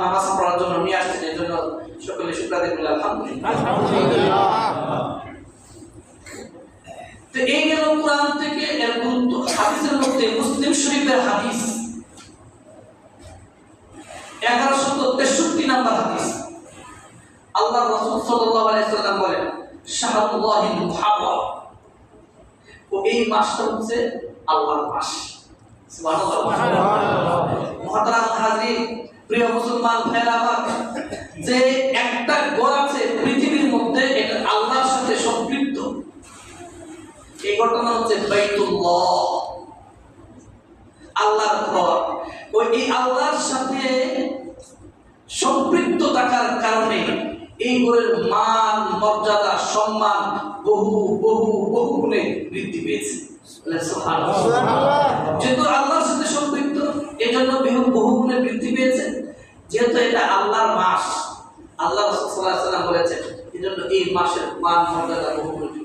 নামাজ পড়ার জন্য নিয়ে আসছেন এই জন্য সকলে শুক্রাদের বলে আলহামদুলিল্লাহ। এই গেল কোরআন থেকে এর গুরুত্ব, হাদিসের মধ্যে মুসলিম শরীফের হাদিস। এগারোশত তেষট্টি নাম্বার হাদিস। আল্লাহ রসুল সাল্লাল্লাহু আলাইহি সাল্লাম বলেন শাহরুল্লাহি মুহাররম ও এই মাসটা হচ্ছে আল্লাহর মাস। সুবহানাল্লাহ। প্রিয় মুসলমান যে একটা ঘর আছে পৃথিবীর মধ্যে এটা আল্লাহর সাথে সম্পৃক্ত। এই ঘটনা হচ্ছে বাইতুল্লাহ। আল্লাহর ঘর। ওই এই আল্লাহর সাথে সম্পৃক্ত থাকার কারণে এই ঘরের মান মর্যাদা সম্মান বহু বহু বহু গুণে বৃদ্ধি পেয়েছে। যেহেতু আল্লাহর সাথে সম্পৃক্ত এই জন্য বহু বহু গুণে বৃদ্ধি পেয়েছে। যেহেতু এটা আল্লাহর মাস, আল্লাহ ওয়াসাল্লাম বলেছেন এই জন্য এই মাসের মান মর্যাদা বহু গুণে